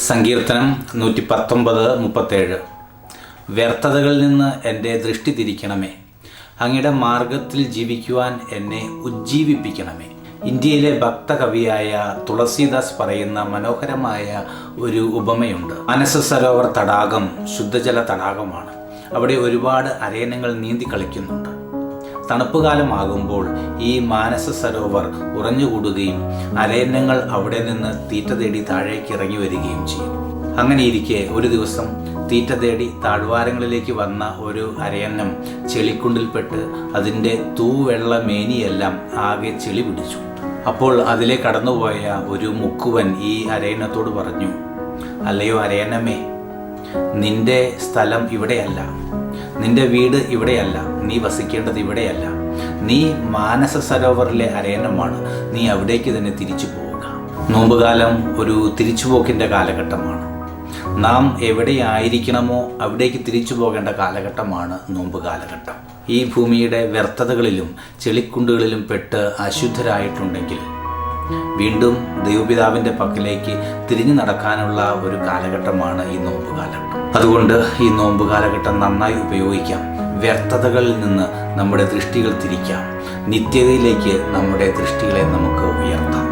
സങ്കീർത്തനം നൂറ്റി പത്തൊമ്പത് മുപ്പത്തേഴ്. വ്യർത്ഥതകളിൽ നിന്ന് എന്റെ ദൃഷ്ടി തിരിക്കണമേ. അങ്ങയുടെ മാർഗത്തിൽ ജീവിക്കുവാൻ എന്നെ ഉജ്ജീവിപ്പിക്കണമേ. ഇന്ത്യയിലെ ഭക്തകവിയായ തുളസീദാസ് പറയുന്ന മനോഹരമായ ഒരു ഉപമയുണ്ട്. മാനസ സരോവർ തടാകം ശുദ്ധജല തടാകമാണ്. അവിടെ ഒരുപാട് അരയനങ്ങൾ നീന്തി കളിക്കുന്നുണ്ട്. തണുപ്പ് കാലമാകുമ്പോൾ ഈ മാനസ സരോവർ ഉറഞ്ഞുകൂടുകയും അരയന്നങ്ങൾ അവിടെ നിന്ന് തീറ്റ തേടി താഴേക്ക് ഇറങ്ങി വരികയും ചെയ്യും. അങ്ങനെ ഇരിക്കെ ഒരു ദിവസം തീറ്റ തേടി താഴ്വാരങ്ങളിലേക്ക് വന്ന ഒരു അരയന്നം ചെളിക്കുണ്ടിൽപ്പെട്ട് അതിന്റെ തൂവെള്ള മേനിയെല്ലാം ആകെ ചെളി പിടിച്ചു. അപ്പോൾ അതിലെ കടന്നുപോയ ഒരു മുക്കുവൻ ഈ അരയന്നത്തോട് പറഞ്ഞു അല്ലയോ അരയന്നമേ നിന്റെ സ്ഥലം ഇവിടെയല്ല. നിന്റെ വീട് ഇവിടെയല്ല നീ വസിക്കേണ്ടത് ഇവിടെയല്ല. നീ മാനസ സരോവറിലെ അരയണമാണ് നീ അവിടേക്ക് തന്നെ തിരിച്ചു പോവുക. നോമ്പുകാലം ഒരു തിരിച്ചുപോക്കിന്റെ കാലഘട്ടമാണ്. നാം എവിടെയായിരിക്കണമോ അവിടേക്ക് തിരിച്ചു പോകേണ്ട കാലഘട്ടമാണ് നോമ്പ് കാലഘട്ടം ഈ ഭൂമിയുടെ വ്യർത്ഥതകളിലും ചെളിക്കുണ്ടുകളിലും പെട്ട് അശുദ്ധരായിട്ടുണ്ടെങ്കിൽ വീണ്ടും ദൈവപിതാവിന്റെ പക്കലേക്ക് തിരിഞ്ഞു നടക്കാനുള്ള ഒരു കാലഘട്ടമാണ് ഈ നോമ്പ് കാലഘട്ടം അതുകൊണ്ട് ഈ നോമ്പ് കാലഘട്ടം നന്നായി ഉപയോഗിക്കാം. വ്യർത്ഥതകളിൽ നിന്ന് നമ്മുടെ ദൃഷ്ടികൾ തിരിക്കാം. നിത്യതയിലേക്ക് നമ്മുടെ ദൃഷ്ടികളെ നമുക്ക് ഉയർത്താം.